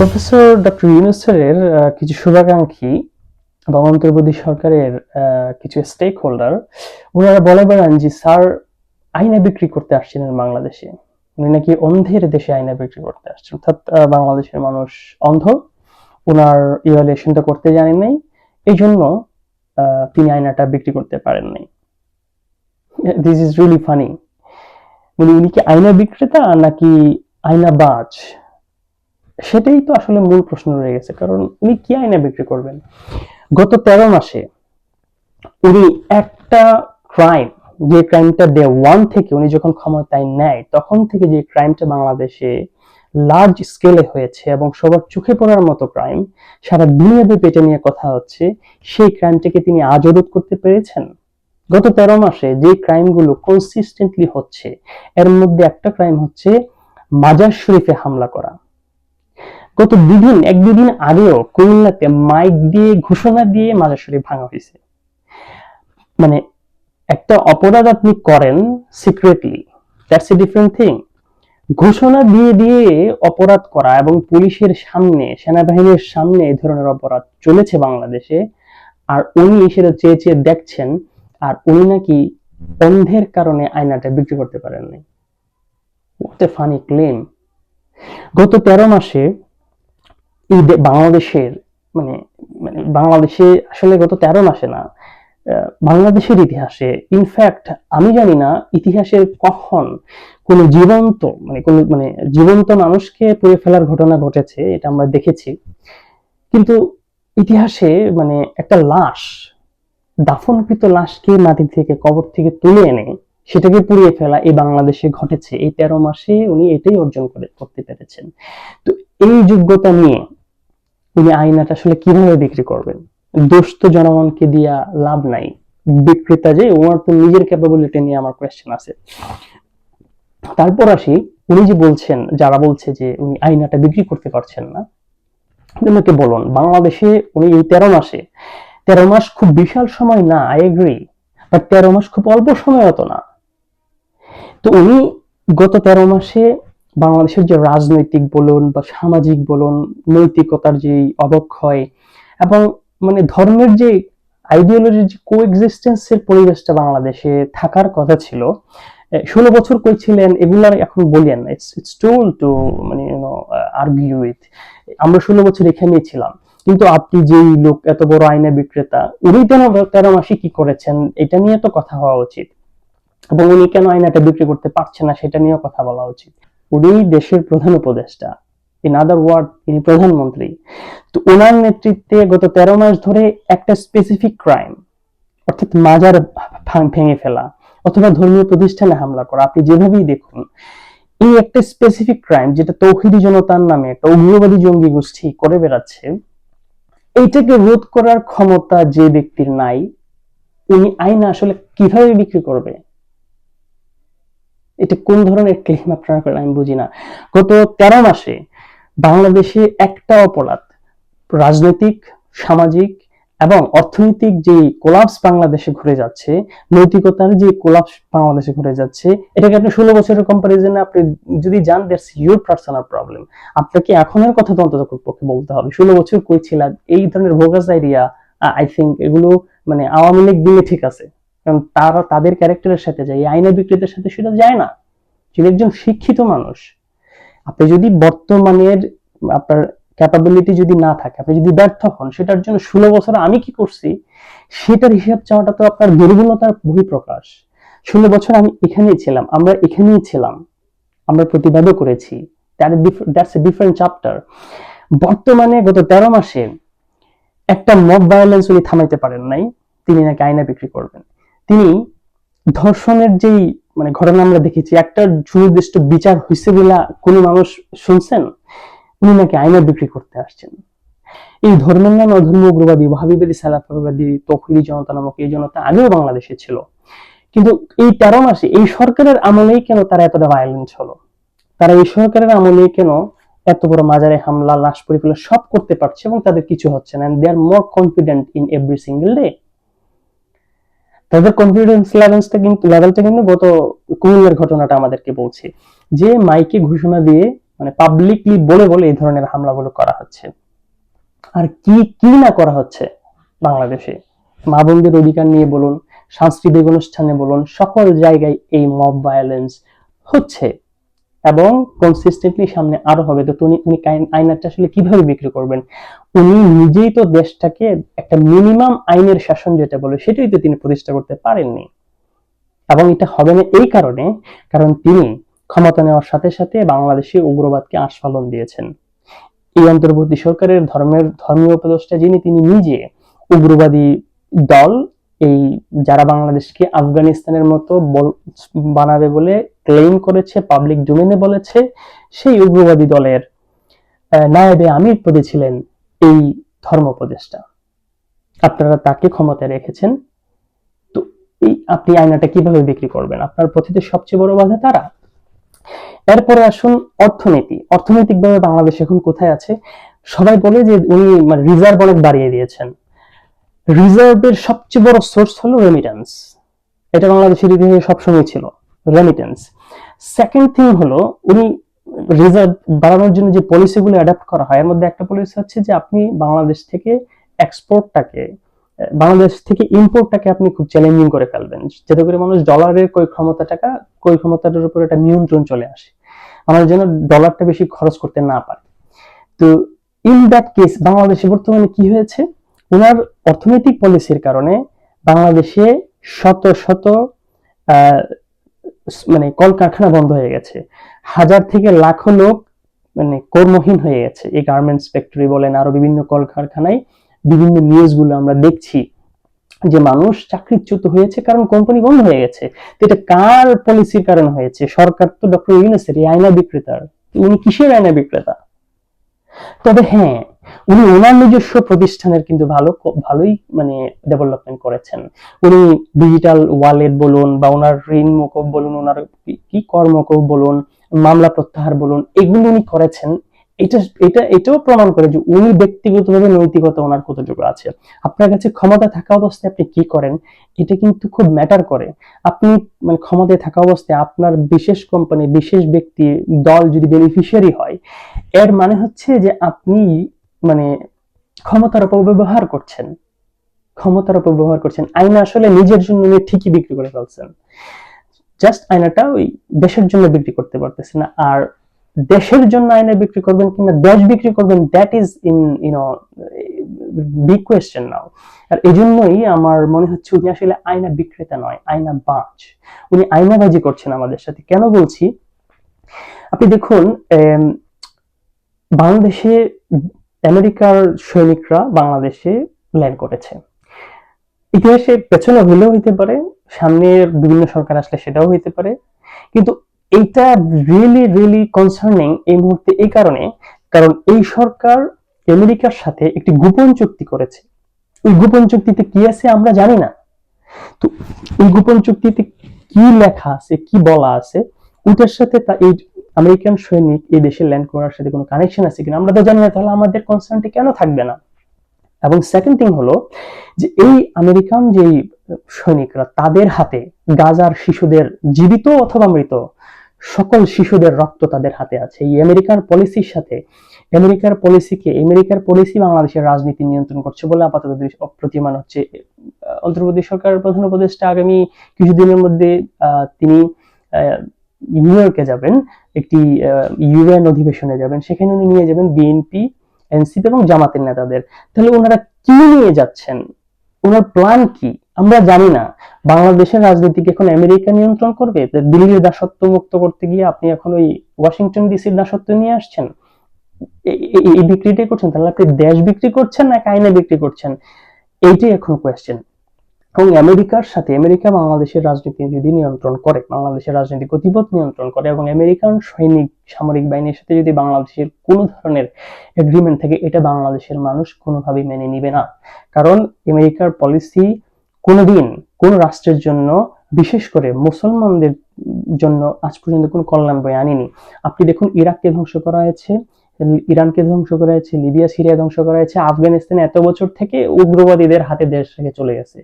Professor doctor ইউনুসের কিছু শুভাকাঙ্ক্ষী এবং অন্তর্বর্তী সরকারের কিছু স্টেক হোল্ডার ওনারা বলে বেড়ান যে, স্যার আইনা বিক্রি করতে আসছিলেন বাংলাদেশে। উনি নাকি অন্ধের দেশে আইনা বিক্রি করতে আসছেন। অর্থাৎ বাংলাদেশের মানুষ অন্ধ। ওনার ইভালুয়েশনটা করতে জানেন নাই। এই জন্য তিনি আয়নাটা বিক্রি করতে পারেন নাই। দিস ইজ রিয়েলি ফানি মানে উনি কি আয়না বিক্রেতা নাকি আয়না বাজ? সেটাই তো আসলে মূল প্রশ্ন রয়ে গেছে, কারণ উনি কি আয়না বিক্রি করবেন? গত তেরো মাসে উনি একটা ক্রাইম যে ক্রাইমটা ডে ওয়ান থেকে উনি যখন ক্ষমতায় নেয়, তখন থেকে যে ক্রাইমটা বাংলাদেশে লার্জ স্কেলে হয়েছে এবং সবার চোখে পড়ার মতো ক্রাইম সারা দুনিয়াব্যাপী এটা নিয়ে কথা হচ্ছে, সেই ক্রাইমটাকে তিনি আজ রোধ করতে পেরেছেন? গত তেরো মাসে যে ক্রাইমগুলো কনসিস্টেন্টলি হচ্ছে, এর মধ্যে একটা ক্রাইম হচ্ছে মাজার শরীফে হামলা করা। গত দুদিন, এক দুদিন আগেও কুমিল্লাতে মাইক দিয়ে ঘোষণা দিয়ে মাজার ভাঙা হয়েছে। মানে একটা অপরাধ আপনি করেন secretly that's a different thing ঘোষণা দিয়ে দিয়ে অপরাধ করা এবং পুলিশের সামনে, সেনাবাহিনীর সামনে এই ধরনের অপরাধ চলেছে বাংলাদেশে, আর উনি সেটা চেয়ে চেয়ে দেখছেন, আর উনি নাকি অন্ধের কারণে আয়নাটা বিক্রি করতে পারেননি। ফানি ক্লেম গত তেরো মাসে এই বাংলাদেশের মানে মানে বাংলাদেশে আসলে গত তেরো মাসে না বাংলাদেশের ইতিহাসে ইনফ্যাক্ট আমি জানি না ইতিহাসের কখন কোন জীবন্ত মানে কোন মানে জীবন্ত মানুষকে পুড়ে ফেলার ঘটনা ঘটেছে, এটা আমরা দেখেছি। কিন্তু ইতিহাসে মানে একটা লাশ, দাফনকৃত লাশকে মাটি থেকে, কবর থেকে তুলে এনে সেটাকে পুড়িয়ে ফেলা এই বাংলাদেশে ঘটেছে। এই তেরো মাসে উনি এটাই অর্জন করে, করতে পেরেছেন। তো এই যোগ্যতা নিয়ে উনি আয়নাটা আসলে কীভাবে বিক্রি করবেন? দোষ তো জনগণকে দিয়া লাভ নাই। বিক্রেতা যে, ওনার তো নিজের ক্যাপাবিলিটি নিয়ে আমার কোয়েশ্চেন আছে। তারপর আসি, উনি যে বলছেন, যারা বলছে যে উনি আয়নাটা বিক্রি করতে পারছেন না আমাকে বলুন, বাংলাদেশে উনি এই তেরো মাসে, তেরো মাস খুব বিশাল সময় না আই এগ্রি বাট তেরো মাস খুব অল্প সময় হতো না। তো উনি গত তেরো মাসে বাংলাদেশের যে রাজনৈতিক বলুন বা সামাজিক বলুন, নৈতিকতার যে অবক্ষয় এবং মানে ধর্মের যে আইডিওলজির যে কোএক্সিস্টেন্সের পরিবেশটা বাংলাদেশে থাকার কথা ছিল ষোলো বছর কই ছিলেন এগুলার এখন বলিয়েন ইটস ইটস টোল টু মানে আর্গিউ উইথ আমরা ষোলো বছর এখানেই ছিলাম। কিন্তু আপনি যেই লোক, এত বড় আয়না বিক্রেতা, উনি তেরো তেরো মাসে কি করেছেন, এটা নিয়ে তো কথা হওয়া উচিত। এবং উনি কেন আয়নাটা বিক্রি করতে পারছে না, সেটা নিয়েও কথা বলা উচিত। উনি দেশের প্রধান উপদেষ্টা। ইন আদার ওয়ার্ড তিনি প্রধানমন্ত্রী। তো ওনার নেতৃত্বে গত তেরো মাস ধরে একটা স্পেসিফিক ক্রাইম অর্থাৎ মাজার ভেঙে ফেলা, অথবা ধর্মীয় প্রতিষ্ঠানে হামলা করা, আপনি যেভাবেই দেখুন, এই একটা স্পেসিফিক ক্রাইম যেটা তৌহিদি জনতার নামে একটা উগ্রবাদী জঙ্গি গোষ্ঠী করে বেড়াচ্ছে, এইটাকে রোধ করার ক্ষমতা যে ব্যক্তির নাই, উনি আইন আসলে কীভাবে বিক্রি করবে? এটা কোন ধরনের ক্লেম আপনারা করেন আমি বুঝি না। গত তেরো মাসে বাংলাদেশে একটা অপরাধ, রাজনৈতিক, সামাজিক এবং অর্থনৈতিক যে কোলাপস বাংলাদেশে ঘুরে যাচ্ছে, নৈতিকতার যে কোলাপস বাংলাদেশে ঘুরে যাচ্ছে, এটাকে আপনি ষোলো বছরের কম্পারিজনে আপনি যদি যান দ্যাটস ইউর পার্সোনাল প্রবলেম আপনাকে এখনের কথা তো অন্তত পক্ষে বলতে হবে। ষোলো বছর কই ছিলেন এই ধরনের ভোগাস আইডিয়া আই থিঙ্ক এগুলো মানে আওয়ামী লীগ দিলে ঠিক আছে। কারণ তারা তাদের ক্যারেক্টারের সাথে যায়, এই আইনা বিক্রেতার সাথে সেটা যায় না। তিনি একজন শিক্ষিত মানুষ। আপনি যদি বর্তমানের আপনার ক্যাপাবিলিটি যদি না থাকে, আপনি যদি ব্যর্থ হন, সেটার জন্য ষোলো বছর আমি কি করছি, সেটার হিসাব চাওয়াটা তো আপনার দুর্বলতার বহিঃপ্রকাশ। ষোলো বছর আমি এখানেই ছিলাম, আমরা এখানেই ছিলাম, আমরা প্রতিবাদও করেছি। দ্যাটস এ ডিফারেন্ট চ্যাপ্টার বর্তমানে গত তেরো মাসে একটা মব ভায়োলেন্স উনি থামাইতে পারেন নাই, তিনি নাকি আয়না বিক্রি করবেন। তিনি ধর্ষণের যেই মানে ঘটনা আমরা দেখেছি, একটা সুনির্দিষ্ট বিচার হয়েছে বলে কোন মানুষ শুনছেন? উনি নাকি আয়না বিক্রি করতে আসছেন। এই ধর্মের নামে অধর্ম, উগ্রবাদী ভাবিবাদী সালাফবাদী তখরিদি জনতা নামক এই জনতা আগেও বাংলাদেশে ছিল। কিন্তু এই তেরো মাসে এই সরকারের আমলেই কেন তারা এতটা ভায়োলেন্স হলো? তারা এই সরকারের আমলেই কেন এত বড় মাজারে হামলা, লাশ পরিফেলা সব করতে পারছে এবং তাদের কিছু হচ্ছে না? They are more confident in every single day তাদের কনফিডেন্স লেভেলসটা কিন্তু লেভেলটা কিন্তু গত কুমিল্লার ঘটনাটা আমাদেরকে বলছে। যে মাইকে ঘোষণা দিয়ে মানে পাবলিকলি বলে বলে এই ধরনের হামলাগুলো করা হচ্ছে। আর কি কি না করা হচ্ছে বাংলাদেশে? মা বোনদের অধিকার নিয়ে বলুন, সাংস্কৃতিক অনুষ্ঠানে বলুন, সকল জায়গায় এই মব ভায়োলেন্স হচ্ছে। এবং কনসিস্টেন্টলি সামনে আরও হবে। তো উনি উনি আইনারটা আসলে কীভাবে বিক্রি করবেন? উনি নিজেই তো দেশটাকে একটা মিনিমাম আইনের শাসন যেটা বলে, সেটাই তো তিনি প্রতিষ্ঠা করতে পারেননি। এবং এটা হবে না এই কারণে, কারণ তিনি ক্ষমতা নেওয়ার সাথে সাথে বাংলাদেশে উগ্রবাদকে আস্ফালন দিয়েছেন। এই অন্তর্বর্তী সরকারের ধর্মের, ধর্মীয় উপদেষ্টা যিনি, তিনি নিজে উগ্রবাদী দল এই যারা বাংলাদেশকে আফগানিস্তানের মতো বানাবে বলে ক্লেম করেছে পাবলিক ডোমেনে বলেছে, সেই উগ্রবাদী দলের নায়েবে আমির পদে ছিলেন এই ধর্ম উপদেষ্টা। আপনারা তাকে ক্ষমতায় রেখেছেন। তো এই আপনি আয়নাটা কীভাবে বিক্রি করবেন? আপনার পথিতে সবচেয়ে বড় বাধা তারা? এরপরে আসুন অর্থনীতি। অর্থনৈতিকভাবে বাংলাদেশ এখন কোথায় আছে? সবাই বলে যে উনি মানে রিজার্ভ অনেক বাড়িয়ে দিয়েছেন। রিজার্ভের সবচেয়ে বড় সোর্স হলো রেমিটেন্স এটা বাংলাদেশের ইতিহাসে সবসময় ছিল রেমিটেন্স সেকেন্ড থিং হলো, উনি রিজার্ভ বাড়ানোর জন্য যে পলিসিগুলো অ্যাডাপ্ট করা হয়, এর মধ্যে একটা পলিসি হচ্ছে যে আপনি বাংলাদেশ থেকে এক্সপোর্টটাকে বাংলাদেশ থেকে ইম্পোর্টটাকে আপনি খুব চ্যালেঞ্জিং করে ফেলবেন। যাতে করে মানুষ ডলারের কই ক্ষমতা টাকা, কই ক্ষমতাটার উপর একটা নিয়ন্ত্রণ চলে আসে। আমাদের যেন ডলারটা বেশি খরচ করতে না পারে। তো ইন দ্যাট কেস বাংলাদেশে বর্তমানে কি হয়েছে? ওনার অর্থনৈতিক পলিসির কারণে বাংলাদেশে শত শত মানে কলকারখানা বন্ধ হয়ে গেছে। হাজার থেকে লাখো লোক মানে কর্মহীন হয়ে গেছে। এই গার্মেন্টস ফ্যাক্টরি বলেন, আরও বিভিন্ন কলকারখানায় বিভিন্ন নিউজগুলো আমরা দেখছি যে মানুষ চাকরিচ্যুত হয়েছে কারণ কোম্পানি বন্ধ হয়ে গেছে। তো এটা কার পলিসির কারণে হয়েছে? সরকার তো ডক্টর ইউনুসের আয়না বিক্রেতার। উনি কিসের আয়না বিক্রেতা? তবে হ্যাঁ উনি ওনার নিজস্ব প্রতিষ্ঠানের কিন্তু ভালো ভালোই মানে ডেভেলপমেন্ট করেছেন। উনি ডিজিটাল ওয়ালেট বলুন বা ওনার ঋণ মকুব বলুন, ওনার কি- কি কর মকুব বলুন, মামলা প্রত্যাহার বলুন, এগুলো উনি করেছেন। এটা এটা, এটাও প্রমাণ করে যে উনি ব্যক্তিগতভাবে নৈতিকতা ওনার কতটুকু আছে। আপনার কাছে ক্ষমতা থাকা অবস্থায় আপনি কি করেন, এটা কিন্তু খুব ম্যাটার করে। আপনি মানে ক্ষমতায় থাকা অবস্থায় আপনার বিশেষ কোম্পানি বিশেষ ব্যক্তি, দল যদি বেনিফিশিয়ারি হয়, এর মানে হচ্ছে যে আপনি মানে ক্ষমতার অপব্যবহার করছেন। ক্ষমতার অপব্যবহার করছেন। আইনা আসলে নিজের জন্য ঠিকই বিক্রি করে ফেলছেন। জাস্ট আয়নাটা ওই দেশের জন্য বিক্রি করতে পারতেছে না। আর দেশের জন্য আয়না বিক্রি করবেন কিনা দেশ বিক্রি করবেন that is in you know big question now আর এই জন্যই আমার মনে হচ্ছে উনি আসলে আয়না বিক্রেতা নয়, আয়না বাঁচ উনি আয়নাবাজি করছেন আমাদের সাথে। কেন বলছি? আপনি দেখুন বাংলাদেশে আমেরিকার সৈনিকরা বাংলাদেশে ল্যান্ড করেছে। ইতিহাসে পেছনে হইলেও হইতে পারে, সামনের বিভিন্ন সরকার আসলে সেটাও হইতে পারে। কিন্তু এইটা রিয়েলি রিয়েলি কনসার্নিং এই মুহূর্তে এই কারণে, কারণ এই সরকার আমেরিকার সাথে একটি গোপন চুক্তি করেছে। ওই গোপন চুক্তিতে কি আছে আমরা জানি না। তো ওই গোপন চুক্তিতে কি লেখা আছে, কি বলা আছে, ওইটার সাথে তা এই আমেরিকান সৈনিক এই দেশে ল্যান্ড করার সাথে কোনো কানেকশন আছে কিনা আমরা তো জানি না, তাহলে আমাদের কনসার্নটি কেন থাকবে না? এবং সেকেন্ড থিং হলো যে এই আমেরিকান যে সৈনিকরা, তাদের হাতে গাজার শিশুদের জীবিত অথবা মৃত, সকল শিশুদের রক্ত তাদের হাতে আছে। এই আমেরিকার পলিসির সাথে, আমেরিকার পলিসিকে আমেরিকার পলিসি বাংলাদেশের রাজনীতি নিয়ন্ত্রণ করছে বলে আপাতত প্রতীয়মান হচ্ছে অন্তর্বর্তী সরকারের প্রধান উপদেষ্টা আগামী কিছুদিনের মধ্যে তিনি নিউ ইয়র্কে যাবেন, একটি ইউএন অধিবেশনে যাবেন, সেখানে উনি নিয়ে যাবেন বিএনপি এনসিপি এবং জামাতের নেতাদের। তাহলে ওনারা কি নিয়ে যাচ্ছেন? ওনার প্ল্যান কি? আমরা জানি না। বাংলাদেশের রাজনীতিকে এখন আমেরিকা নিয়ন্ত্রণ করবে? দিল্লির দাসত্ব মুক্ত করতে গিয়ে আপনি এখন ওই ওয়াশিংটন ডিসির দাসত্ব নিয়ে আসছেন? এই বিক্রিটাই করছেন? তাহলে আপনি দেশ বিক্রি করছেন না আইনে বিক্রি করছেন? এইটাই এখন কোয়েশ্চেন এবং আমেরিকার সাথে আমেরিকা বাংলাদেশের রাজনীতি যদি নিয়ন্ত্রণ করে, বাংলাদেশের রাজনীতি গতিপথ নিয়ন্ত্রণ করে এবং আমেরিকান সৈনিক, সামরিক বাহিনীর সাথে যদি বাংলাদেশের কোনো ধরনের এগ্রিমেন্ট থাকে, এটা বাংলাদেশের মানুষ কোনোভাবেই মেনে নিবে না। কারণ আমেরিকার পলিসি কোনোদিন কোন রাষ্ট্রের জন্য, বিশেষ করে মুসলমানদের জন্য আজ পর্যন্ত কোনো কল্যাণ বয়ে আনেনি। আপনি দেখুন, ইরাককে ধ্বংস করা হয়েছে ইরানকে ধ্বংস করা হয়েছে লিবিয়া সিরিয়া ধ্বংস করা হয়েছে আফগানিস্তানে এত বছর থেকে উগ্রবাদীদের হাতে দেশ থেকে চলে গেছে।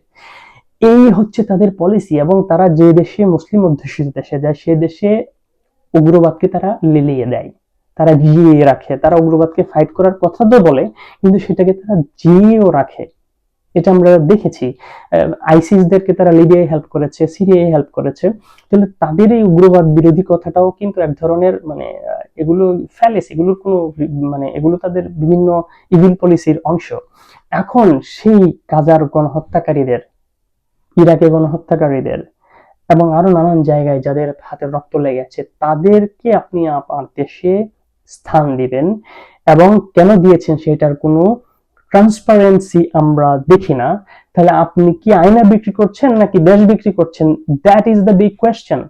এই হচ্ছে তাদের পলিসি এবং তারা যে দেশে মুসলিম অধ্যুষিত দেশে যায়, সে দেশে উগ্রবাদকে তারা লিলিয়ে দেয়। তারা জিয়ে রাখে, তারা উগ্রবাদকে ফাইট করার কথা তো বলে, কিন্তু সেটাকে তারা জিয়েও রাখে। এটা আমরা দেখেছি। আইসিসদেরকে তারা লিবিয়ায় হেল্প করেছে, সিরিয়ায় হেল্প করেছে। তাহলে তাদের এই উগ্রবাদ বিরোধী কথাটাও কিন্তু এক ধরনের মানে এগুলো ফ্যালেস এগুলোর কোনো মানে এগুলো তাদের বিভিন্ন ইভিল পলিসির অংশ। এখন সেই গাজার গণহত্যাকারীদের, ইরাকে গণহত্যাকারীদের এবং আরও নানান জায়গায় যাদের হাতে রক্ত লেগে লেগেছে, তাদেরকে আপনি আপনার দেশে স্থান দিবেন এবং কেন দিয়েছেন সেটার কোনো ট্রান্সপারেন্সি আমরা দেখি না। তাহলে আপনি কি আয়না বিক্রি করছেন নাকি দেশ বিক্রি করছেন? That is the big question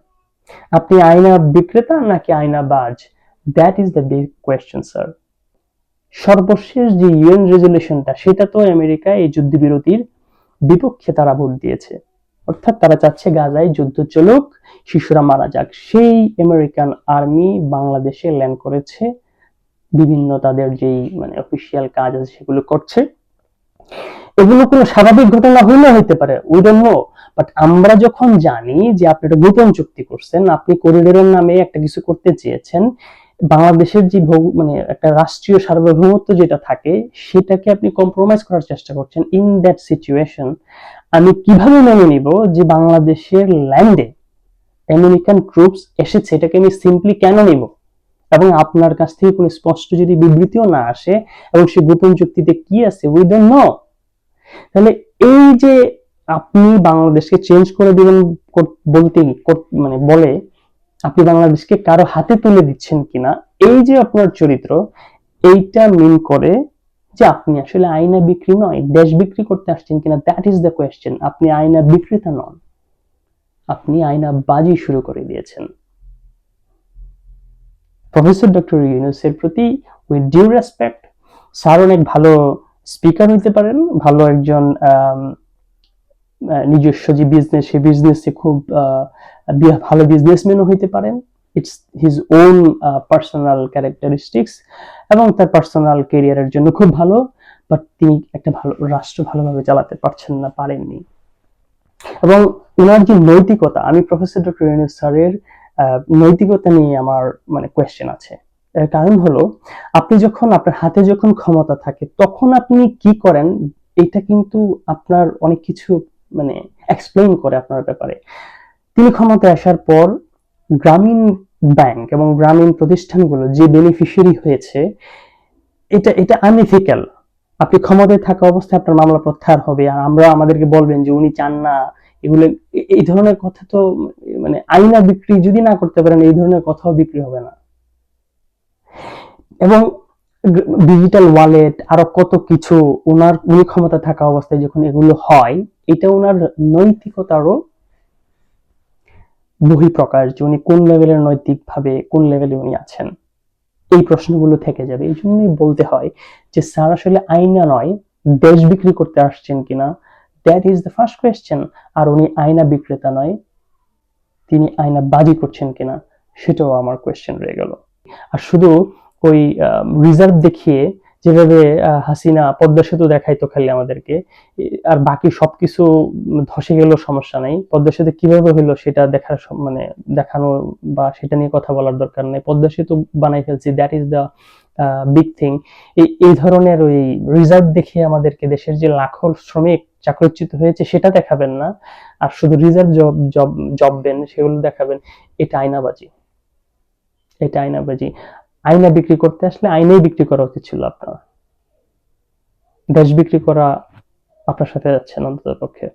আপনি আয়না বিক্রেতা নাকি আয়না বাজ that is the big question sir সর্বশেষ যে ইউএন রেজলিউশনটা সেটা তো আমেরিকা এই যুদ্ধবিরতির বিপক্ষে তারা ভোট দিয়েছে। অর্থাৎ তারা চাচ্ছে গাজায় যুদ্ধ চলুক, শিশুরা মারা যাক। সেই আমেরিকান আর্মি বাংলাদেশে ল্যান্ড করেছে। বিভিন্ন তাদের যেই মানে অফিসিয়াল কাজ আছে, সেগুলো করছে। এগুলো কোনো স্বাভাবিক ঘটনা হইলে হইতে পারে উই ডোন্ট নো বাট আমরা যখন জানি যে আপনি একটা গোপন চুক্তি করছেন, আপনি করিডোরের নামে একটা কিছু করতে চেয়েছেন বাংলাদেশের যে মানে একটা রাষ্ট্রীয় সার্বভৌমত্ব যেটা থাকে, সেটাকে আপনি কম্প্রোমাইজ করার চেষ্টা করছেন ইন দ্যাট সিচুয়েশন আমি কীভাবে মেনে নিব যে বাংলাদেশের ল্যান্ডে আমেরিকান ট্রুপস এসেছে? এটাকে আমি সিম্পলি কেন নিব? এবং আপনার কাছ থেকে কোনো স্পষ্ট যদি বিবৃতিও না আসে, এবং সে গোপন চুক্তিতে কি আছে উই ডোন্ট নো তাহলে এই যে আপনি বাংলাদেশকে চেঞ্জ করে দিবেন বলতে মানে বলে আপনি বাংলাদেশকে কারও হাতে তুলে দিচ্ছেন কিনা, এই যে আপনার চরিত্র, এইটা মিন করে যে আপনি আসলে আয়না বিক্রি নয়, দেশ বিক্রি করতে আসছেন কিনা দ্যাট ইজ দ্য কোয়েশ্চেন আপনি আয়না বিক্রেতা নন। আপনি আয়না বাজি শুরু করে দিয়েছেন। প্রফেসর ডক্টর ইউনুসের প্রতি উইথ ডিউ রেসপেক্ট স্যার অনেক ভালো স্পিকার হইতে পারেন, ভালো একজন নিজস্ব যে বিজনেস সেই বিজনেসে খুব ভালো বিজনেসম্যানও হইতে পারেন। It's his own personal characteristics এবং তার পার্সোনাল কেরিয়ারের জন্য খুব ভালো বাট তিনি একটা ভালো রাষ্ট্র ভালোভাবে চালাতে পারছেন না, পারেননি। এবং ওনার যে নৈতিকতা, আমি প্রফেসর ডক্টর ইউনুস স্যারের নৈতিকতা নিয়ে আমার মানে কোয়েশ্চেন আছে। এর কারণ হলো, আপনি যখন আপনার হাতে যখন ক্ষমতা থাকে, তখন আপনি কি করেন? এটা কিন্তু আপনার অনেক কিছু মানে এক্সপ্লেইন করে আপনার ব্যাপারে। তিনি ক্ষমতায় আসার পর গ্রামীণ ব্যাংক এবং গ্রামীণ প্রতিষ্ঠানগুলো যে বেনিফিশিয়ারি হয়েছে, এটা এটা আনইথিক্যাল আপনি ক্ষমতায় থাকা অবস্থায় আপনার মামলা প্রত্যাহার হবে আর আমরা আমাদেরকে বলবেন যে উনি চান না। এগুলো এই ধরনের কথা তো মানে আইনা বিক্রি যদি না করতে পারেন, এই ধরনের কথাও বিক্রি হবে না। এবং ডিজিটাল ওয়ালেট আরও কত কিছু ওনার উনি ক্ষমতা থাকা অবস্থায় যখন এগুলো হয় এটা ওনার নৈতিকতারও বহিঃপ্রকাশ যে উনি কোন লেভেলের নৈতিক ভাবে কোন লেভেলে উনি আছেন। এই প্রশ্নগুলো থেকে যাবে। এই জন্যই বলতে হয় যে, স্যার আসলে আইনা নয়, দেশ বিক্রি করতে আসছেন কিনা? That is the first question আর উনি আয়না বিক্রেতা নয়, তিনি আয়না বাজি করছেন কিনা? সেটাও আমার কোয়েশ্চেন রয়ে গেল। আর শুধু ওই রিজার্ভ দেখিয়ে যেভাবে হাসিনা পদ্মা সেতু দেখাইতো খালি আমাদেরকে আর বাকি সবকিছু ধসে গেল সমস্যা নাই। পদ্মা সেতু কীভাবে হইল সেটা দেখার মানে দেখানো বা সেটা নিয়ে কথা বলার দরকার নেই। পদ্মা সেতু বানাই ফেলছি that is the big thing এই ধরনের ওই রিজার্ভ দেখিয়ে আমাদেরকে দেশের যে লাখো শ্রমিক চাকরিচ্যুত হয়েছে, সেটা দেখাবেন না। আর শুধু রিজার্ভ জব জব জববেন সেগুলো দেখাবেন। এটা আয়নাবাজি। এটা আয়নাবাজি। আয়না বিক্রি করতে আসলে আইনাই বিক্রি করা উচিত ছিল আপনার। দেশ বিক্রি করা আপনার সাথে যাচ্ছে না অন্তত পক্ষে